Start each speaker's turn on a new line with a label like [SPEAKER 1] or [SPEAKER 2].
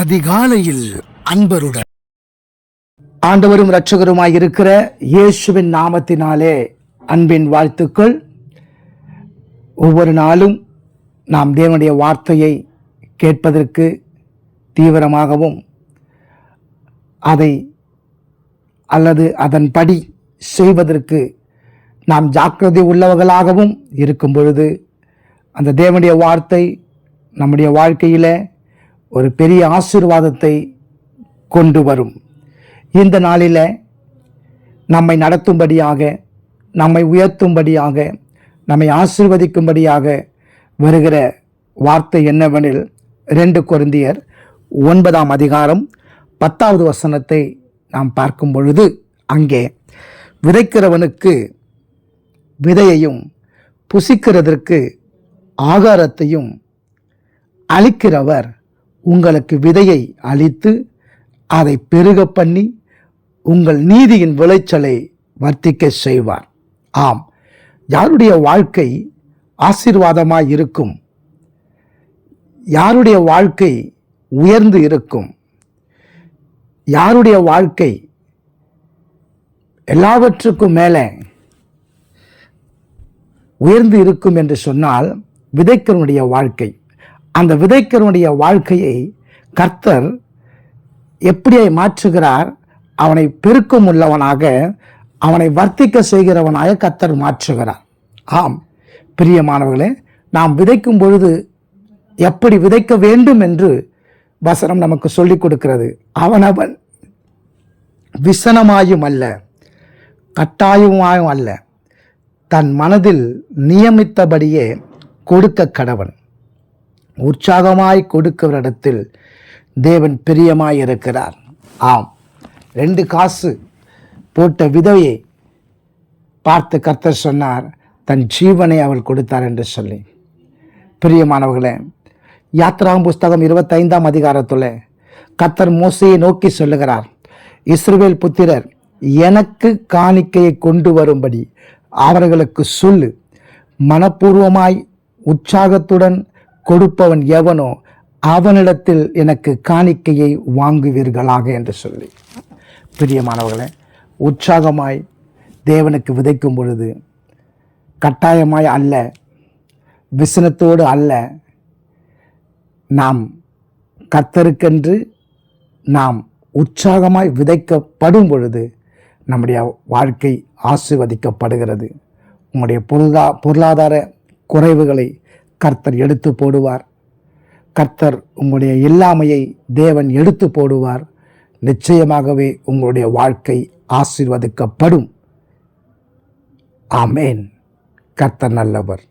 [SPEAKER 1] அதிகாலையில் அன்பருடன்.
[SPEAKER 2] ஆண்டவரும் இரட்சகருமாய் இருக்கிற இயேசுவின் நாமத்தினாலே அன்பின் வாழ்த்துக்கள். ஒவ்வொரு நாளும் நாம் தேவனுடைய வார்த்தையை கேட்பதற்கு தீவிரமாகவும் அதை அல்லது அதன்படி செய்வதற்கு நாம் ஜாக்கிரதை உள்ளவர்களாகவும் இருக்கும் பொழுது அந்த தேவனுடைய வார்த்தை நம்முடைய வாழ்க்கையில் ஒரு பெரிய ஆசீர்வாதத்தை கொண்டு வரும். இந்த நாளில் நம்மை நடத்தும்படியாக நம்மை உயர்த்தும்படியாக நம்மை ஆசிர்வதிக்கும்படியாக வருகிற வார்த்தை என்னவெனில் ரெண்டு குருந்தியர் ஒன்பதாம் அதிகாரம் பத்தாவது வசனத்தை நாம் பார்க்கும் பொழுது அங்கே விதைக்கிறவனுக்கு விதையையும் புசிக்கிறதற்கு ஆகாரத்தையும் அளிக்கிறவர் உங்களுக்கு விதையை அளித்து அதை பெருக பண்ணி உங்கள் நீதியின் விளைச்சலை வர்த்திக்க செய்வார். ஆம். யாருடைய வாழ்க்கை ஆசீர்வாதமாக இருக்கும்? யாருடைய வாழ்க்கை உயர்ந்து இருக்கும்? யாருடைய வாழ்க்கை எல்லாவற்றுக்கும் மேலே உயர்ந்து இருக்கும் என்று சொன்னால் விதைக்கிறவனுடைய வாழ்க்கை. அந்த விதைக்கிறனுடைய வாழ்க்கையை கர்த்தர் எப்படியை மாற்றுகிறார்? அவனை பெருக்கம் உள்ளவனாக அவனை வர்த்திக்க செய்கிறவனாக கர்த்தர் மாற்றுகிறார். ஆம். பிரியமானவர்களே நாம் விதைக்கும் பொழுது எப்படி விதைக்க வேண்டும் என்று வசனம் நமக்கு சொல்லிக் கொடுக்கிறது. அவனவன் விசனமாயும் அல்ல கட்டாயமாயும் அல்ல. தன் மனதில் நியமித்தபடியே கொடுக்க கடவன். உற்சாகமாய் கொடுக்கிறவரிடத்தில் தேவன் பிரியமாய் இருக்கிறார் ஆம். ரெண்டு காசு போட்ட விதவையை பார்த்து கர்த்தர் சொன்னார் தன் ஜீவனை அவள் கொடுத்தார் என்று சொல்லி. பிரியமானவர்களே யாத்ராம் புஸ்தகம் இருபத்தைந்தாம் அதிகாரத்தில் கர்த்தர் மோசையை நோக்கி சொல்லுகிறார் இஸ்ரேல் புத்திரர் எனக்கு காணிக்கையை கொண்டு வரும்படி அவர்களுக்கு சொல்லு. மனப்பூர்வமாய் உற்சாகத்துடன் கொடுப்பவன் எவனோ அவனிடத்தில் எனக்கு காணிக்கையை வாங்குவீர்களாக என்று சொல்லி. பிரியமானவர்களே உற்சாகமாய் தேவனுக்கு விதைக்கும் பொழுது கட்டாயமாய் அல்ல விசனத்தோடு அல்ல நாம் கத்தருக்கென்று நாம் உற்சாகமாய் விதைக்கப்படும் பொழுது நம்முடைய வாழ்க்கை ஆசிர்வதிக்கப்படுகிறது. உங்களுடைய பொருளா பொருளாதார குறைவுகளை கர்த்தர் எடுத்து போடுவார். கர்த்தர் உங்களுடைய இல்லாமையை தேவன் எடுத்து போடுவார். நிச்சயமாகவே உங்களுடைய வாழ்க்கை ஆசீர்வதிக்கப்படும். ஆமேன். கர்த்தர் நல்லவர்.